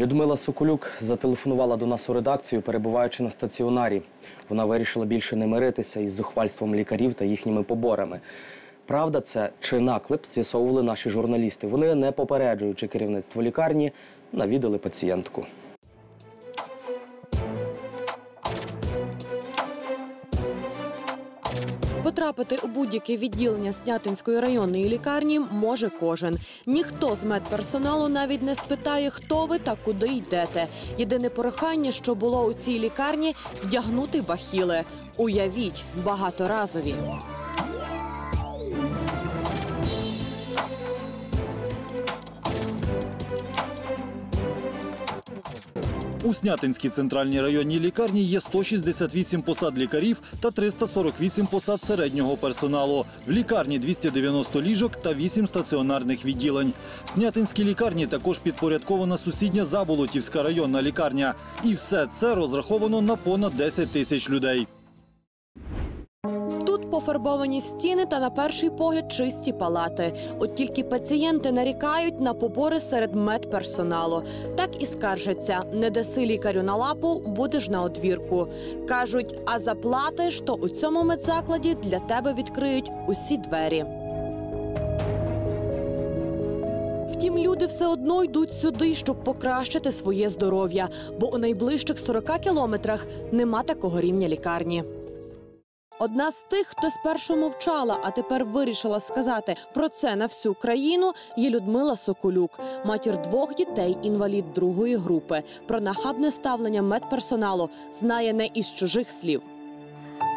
Людмила Соколюк зателефонувала до нас у редакцію, перебуваючи на стаціонарі. Вона вирішила більше не миритися із зухвальством лікарів та їхніми поборами. Правда, це чи наклеп з'ясовували наші журналісти. Вони, не попереджуючи керівництво лікарні, навідали пацієнтку. Потрапити у будь-яке відділення Снятинської районної лікарні може кожен. Ніхто з медперсоналу навіть не спитає, хто ви та куди йдете. Єдине порохання, що було у цій лікарні, вдягнути бахіли. Уявіть, багаторазові. У Снятинській центральній районній лікарні є 168 посад лікарів та 348 посад середнього персоналу. В лікарні 290 ліжок та 8 стаціонарних відділень. Снятинській лікарні також підпорядкована сусідня Заболотівська районна лікарня. І все це розраховано на понад 10 тисяч людей. Пофарбовані стіни та на перший погляд чисті палати. От тільки пацієнти нарікають на побори серед медперсоналу. Так і скаржаться: не даси лікарю на лапу, будеш на одвірку. Кажуть, а заплатиш, то у цьому медзакладі для тебе відкриють усі двері. Втім, люди все одно йдуть сюди, щоб покращити своє здоров'я, бо у найближчих 40 кілометрах нема такого рівня лікарні. Одна з тих, хто спершу мовчала, а тепер вирішила сказати про це на всю країну, є Людмила Соколюк, матір двох дітей, інвалід другої групи. Про нахабне ставлення медперсоналу знає не із чужих слів.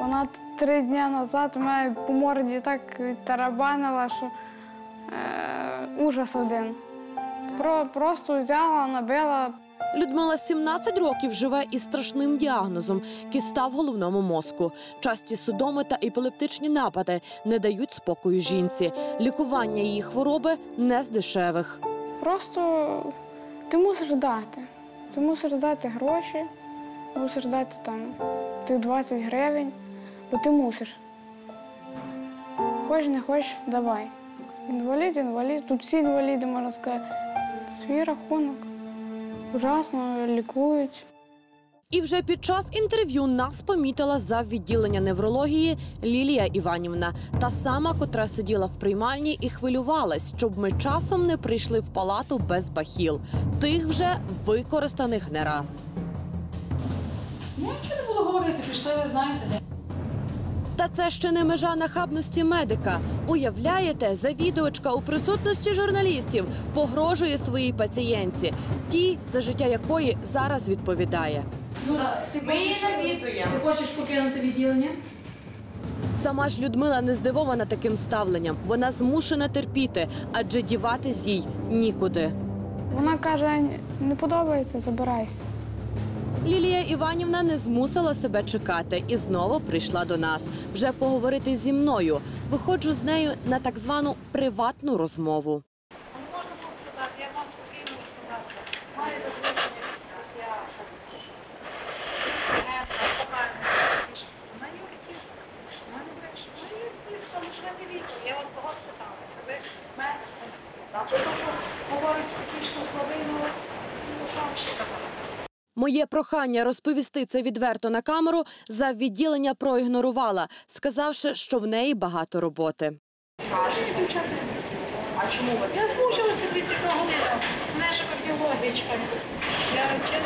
Вона три дні назад мене по морді так тарабанила, що е, ужас один. Про, просто взяла, набила. Людмила 17 років живе із страшним діагнозом кіста в головному мозку. Часті судоми та епілептичні напади не дають спокою жінці. Лікування її хвороби не з дешевих. Просто ти мусиш дати. Ти мусиш дати гроші, мусиш дати там тих 20 гривень, бо ти мусиш. Хоч не хоч, давай. Інвалід, інвалід, тут всі інваліди, можна сказати. Свій рахунок. Ужасно лікують. І вже під час інтерв'ю нас помітила за відділення неврології Лілія Іванівна, та сама, котра сиділа в приймальні і хвилювалась, щоб ми часом не прийшли в палату без бахіл. Тих вже використаних не раз. Я нічого не буду говорити, пішли, знаєте. Та це ще не межа нахабності медика. Уявляєте, завідувачка у присутності журналістів погрожує своїй пацієнтці, ті, за життя якої зараз відповідає. Юра, ти Ми її навідуємо. Ти хочеш покинути відділення? Сама ж Людмила не здивована таким ставленням. Вона змушена терпіти, адже діватись їй нікуди. Вона каже, не подобається, забирайся. Лілія Іванівна не змусила себе чекати і знову прийшла до нас вже поговорити зі мною. Виходжу з нею на так звану приватну розмову. А що говорить фізично слабину, ну що вам ще казати? Моє прохання розповісти це відверто на камеру за відділення проігнорувала, сказавши, що в неї багато роботи. Дівчата? А чому ви? Я змучилася від цього година. Мене ж кардіологічка. Я чесно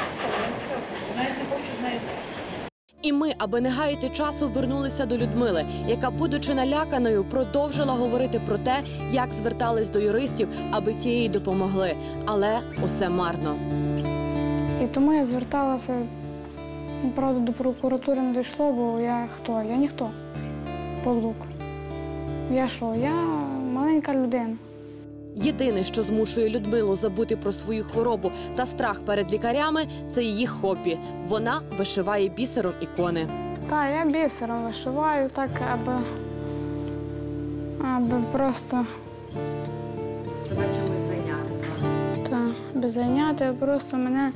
навіть не хочу з нею. І ми, аби не гаяти часу, вернулися до Людмили, яка, будучи наляканою, продовжила говорити про те, як звертались до юристів, аби ті їй допомогли. Але усе марно. І тому я зверталася, ну, правда, до прокуратури не дійшло, бо я хто? Я ніхто. Позук. Я що? Я маленька людина. Єдине, що змушує Людмилу забути про свою хворобу та страх перед лікарями, це її хобі. Вона вишиває бісером ікони. Та, я бісером вишиваю так, аби, аби просто Себе чимось зайняти. та, аби зайняти, просто мене,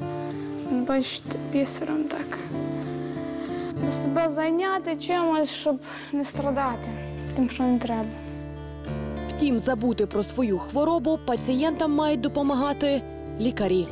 бачите, бісером так. Себе зайняти чимось, щоб не страдати тим, що не треба. Втім, забути про свою хворобу пацієнтам мають допомагати лікарі.